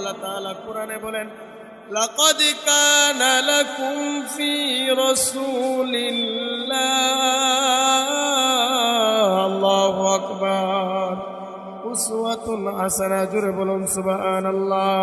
আল্লাহ তাআলা কোরআনে বলেন আল্লাহু আকবার। উসওয়াতুন হাসানা জুড়ে বলুন, সুবহানাল্লাহ।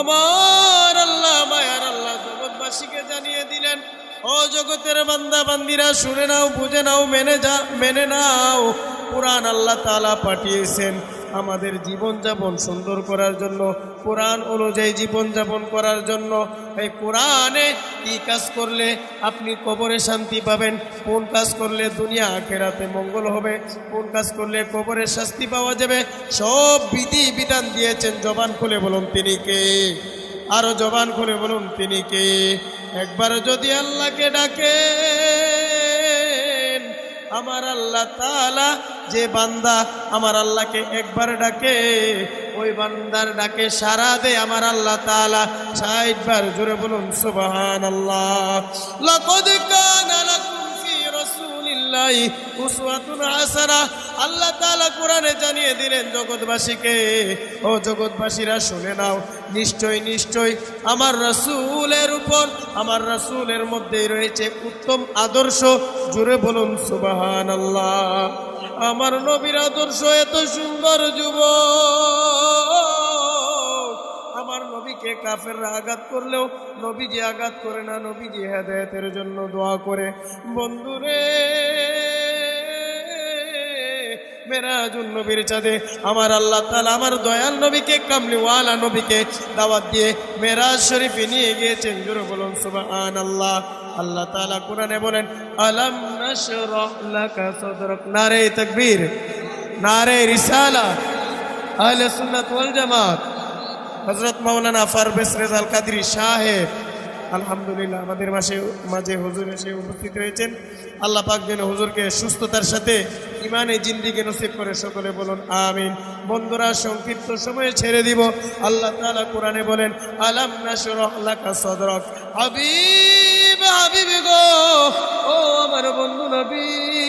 আমার আল্লাহ, মায়ার আল্লাহ জগৎবাসীকে জানিয়ে দিলেন, ও জগতের বান্দা বান্দিরা শুনে নাও, বুঝে নাও, মেনে যা, মেনে নাও। কোরআন আল্লাহ তাআলা পাঠিয়েছেন। আমাদের জীবনযাপন সুন্দর করার জন্য, কোরআন অনুযায়ী জীবনযাপন করার জন্য, এই কোরআনে কি কাজ করলে আপনি কবরে শান্তি পাবেন, কোন কাজ করলে দুনিয়া আখেরাতে মঙ্গল হবে, কোন কাজ করলে কবরে শাস্তি পাওয়া যাবে, সব বিধি বিধান দিয়েছেন জবান খুলে বলুন তিনি কে? আরও জবান খুলে বলুন তিনি কে? একবার যদি আল্লাহকে ডাকে আমার আল্লাহ তালা যে বান্দা আমার আল্লাহকে একবার ডাকে, ওই বান্দার ডাকে সারা দে আমার আল্লাহ তালা সাইডবার জুড়ে বলুন সুবাহান আল্লাহ আল্লাহ তাআলা জানিয়ে দিলেন জগৎবাসীকে, ও জগৎবাসীরা, শুনে নাও। নিশ্চয় নিশ্চয়, আমার রাসূলের উপর, আমার রাসূলের মধ্যেই রয়েছে উত্তম আদর্শ। জুড়ে বলুন সুবাহান আল্লাহ আমার নবীর আদর্শ এত সুন্দর যুব আমার নবীকে কাফের আঘাত করলেও নবীজি আঘাত করে না, নবীজি হেদায়তের জন্য দোয়া করে। বন্ধুরে মেরাজুল নবীর চাঁদে। আমার আল্লাহ তাআলা আমার দয়াল নবীকে, কামলিওয়ালা নবীকে দাওয়াত দিয়ে মেরাজ শরীফে নিয়ে গিয়েছেন। জোরে বলুন, সুবহানাল্লাহ। আল্লাহ তাআলা কোরআনে বলেন, আলাম নারে তাকবীর, নারে রিসালা, আহলে সুন্নাত ওয়াল জামাত। হযরত মাওলানা ফারবেস রেজাল কাদরি সাহেব আলহামদুলিল্লাহ, আমাদের মাসে মাঝে হুজুর এসে উপস্থিত হয়েছেন আল্লাহ পাক যেন হুজুরকে সুস্থতার সাথে ইমানে জিন্দিকে নসিব করে সকলে বলুন, আমিন। বন্ধুরা, সংক্ষিপ্ত সময়ে ছেড়ে দিব। আল্লাহ তালা কোরআনে বলেন, আলাম লাকা সাদরাক। হাবিব গো, ও আমার বন্ধু নবী।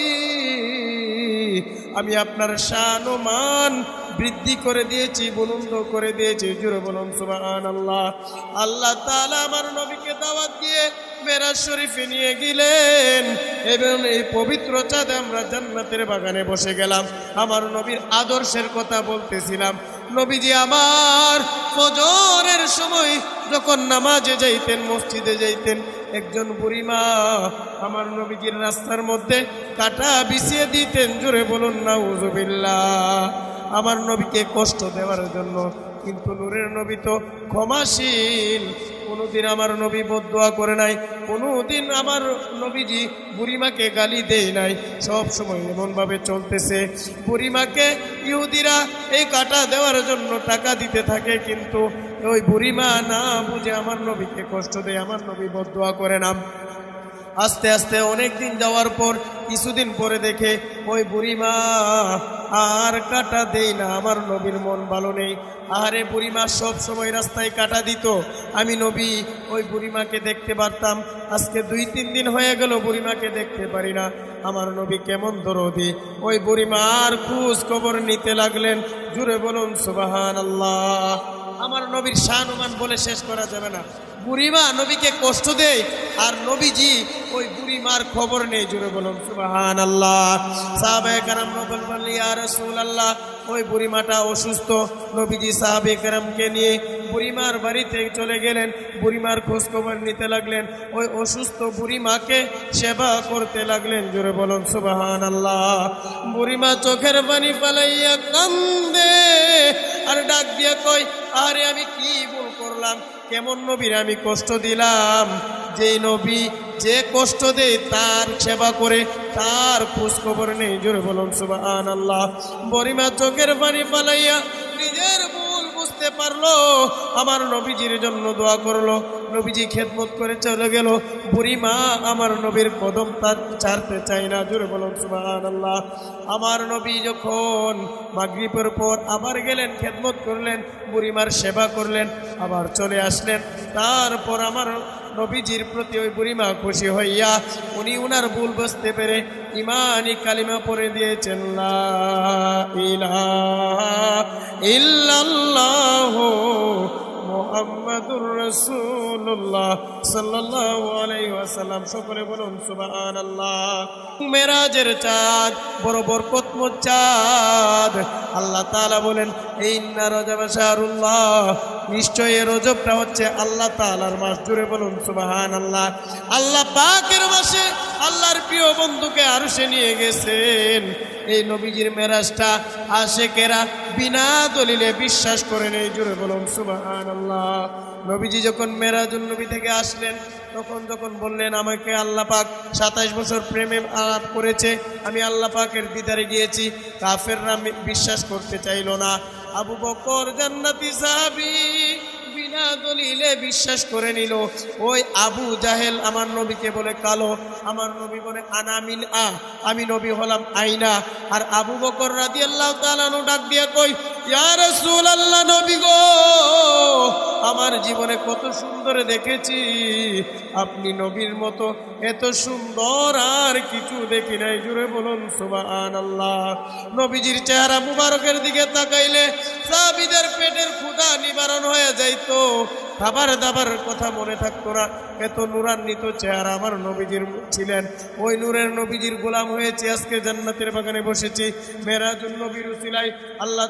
আমি আপনার শান ও মান বৃদ্ধি করে দিয়েছি, বুলন্দ করে দিয়েছি। জুড়ে বলুন সুবাহ আল্লাহ আল্লাহ তালা আমার নবীকে দাওয়াত দিয়ে মেরাজ শরীফে নিয়ে গেলেন এবং এই পবিত্র চাঁদে আমরা জান্নাতের বাগানে বসে গেলাম। আমার নবীর আদর্শের কথা বলতেছিলাম। নবীজি আমার ফজরের সময় যখন নামাজে যাইতেন, মসজিদে যাইতেন, একজন বুড়িমা আমার নবীজির রাস্তার মধ্যে কাটা বিছিয়ে দিতেন, জোরে বলুন না উজুবিল্লাহ আমার নবীকে কষ্ট দেওয়ার জন্য কিন্তু নূরের নবী তো ক্ষমাশীল। কোনোদিন আমার নবী বদুয়া করে নাই, কোনোদিন আমার নবীজি বুড়িমাকে গালি দেয় নাই। সব সময় এমনভাবে চলতেছে, বুড়িমাকে ইহুদিরা এই কাটা দেওয়ার জন্য টাকা দিতে থাকে, কিন্তু ওই বুড়িমা না বুঝে আমার নবীকে কষ্ট দেয়, আমার নবী বদুয়া করে না। আস্তে আস্তে অনেক দিন যাওয়ার পর কিছুদিন পরে দেখে, ওই বুড়িমা, আর কাটা দেই না, আমার নবীর মন ভালো নেই। আরে বুড়িমা, সব সময় রাস্তায় কাটা দিত। আমি নবী, ওই বুড়িমাকে দেখতে পারতাম। আজকে দুই তিন দিন হয়ে গেল বুড়িমাকে দেখতে পারি না। আমার নবী কেমন দরদি। ওই বুড়িমা, আর খোঁজ খবর নিতে লাগলেন। জুড়ে বলুন সুবাহান আল্লাহ আমার নবীর শাহনুমান বলে শেষ করা যাবে না। বুড়িমা, নবীকে কষ্ট দেয় আর নবীজি ওই বুড়িমার খবর নেই জুড়ে বলুন সুবাহান আল্লাহ সাহাবে কারাম নবল বললি আর আল্লাহ ওই বুড়িমাটা অসুস্থ। নবীজি সাহাবে কারামকে নিয়ে বুড়িমার বাড়িতে চলে গেলেন, বুড়িমার খোঁজ খবর নিতে লাগলেন। ওই অসুস্থ বুড়িমাকে সেবা করতে লাগলেন জুড়ে বলুন সুবাহান আল্লাহ বুড়িমা চোখের পানি পালাইয়া কান্দে। আরে আমি কি ভুল করলাম? কেমন নবীর আমি কষ্ট দিলাম? যেই নবী যে কষ্ট দেয় তার সেবা করে, তার খোঁজ খবর নেই। জোরে বলুন সুবাহ আল্লাহ বরিমা চোখের পানি পালাইয়া নিজের ভুল বুঝতে পারল। আমার নবীজির জন্য দোয়া করল। নবীজি খেদমত করে চলে গেল। বুড়িমা আমার নবীর কদম তার ছাড়তে চাই না, জোরে বলুন সুবাহান আল্লাহ আমার নবী যখন মাগরিবের পর আবার গেলেন, খেদমত করলেন বুড়িমার সেবা করলেন, আবার চলে আসলেন। তারপর আমার নবীজির প্রতি ওই বুড়িমা খুশি হইয়া উনি উনার ভুল বুঝতে পেরে ইমানি কালিমা পরে দিয়েছেন ইল্লাল্লাহু মোহাম্মদুর রসুল্লাহ ওয়াসাল্লাম। সকলে বলুন, সুবহানাল্লাহ। মেরাজের চাঁদ, বড় বরকতময় চাঁদ। আল্লাহ তাআলা বলেন, ইন্না রজব শাহরুল্লাহ। নিশ্চয়ই এই রজবটা হচ্ছে আল্লাহ তালার মাস। জুড়ে বলুন সুবাহান আল্লাহ আল্লাহ পাকের মাসে আল্লাহর প্রিয় বন্ধুকে আরশে নিয়ে গেছেন। এই নবীজির মেরাজটা আশেকেরা বিনা দলিলে বিশ্বাস করে নেই জুড়ে বলুন সুবাহান আল্লাহ নবীজি যখন মেরাজুল নবী থেকে আসলেন, তখন যখন বললেন, আমাকে আল্লাহ পাক সাতাইশ বছর প্রেমে আলাপ করেছে, আমি আল্লাহ পাকের দিদারে গিয়েছি, কাফেররা বিশ্বাস করতে চাইলো না। আবু বকর জান্নাতি সাহাবী বিনা দলিলে বিশ্বাস করে নিল। ওই আবু জাহেল আমার নবীকে বলে, কালো। আমার নবী বলে আনামিন আ আমি নবী হলাম আইনা। আর আবু বকর রাদি আল্লাহ তালানু ডাক দিয়া কই নবী গো, আমার জীবনে কত সুন্দর দেখেছি। আপনি নবীর মতো এত সুন্দর আর কিছু দেখি নাই। জুড়ে বলুন সুবান আল্লাহ নবীজির চেহারা মুবারকের দিকে তাকাইলে সাবিদের পেটের ক্ষুধা নিবারণ হয়ে যাইতো। খাবার দাবার কথা মনে থাকতো না। এত নুরান্বিত চেহারা আমার নবীজির ছিলেন। ওই নূরের নবীজির গোলাম হয়েছে, আজকে জান্নাতের বাগানে বসেছি। মেরাজুল নবীর উসিলাই আল্লাহ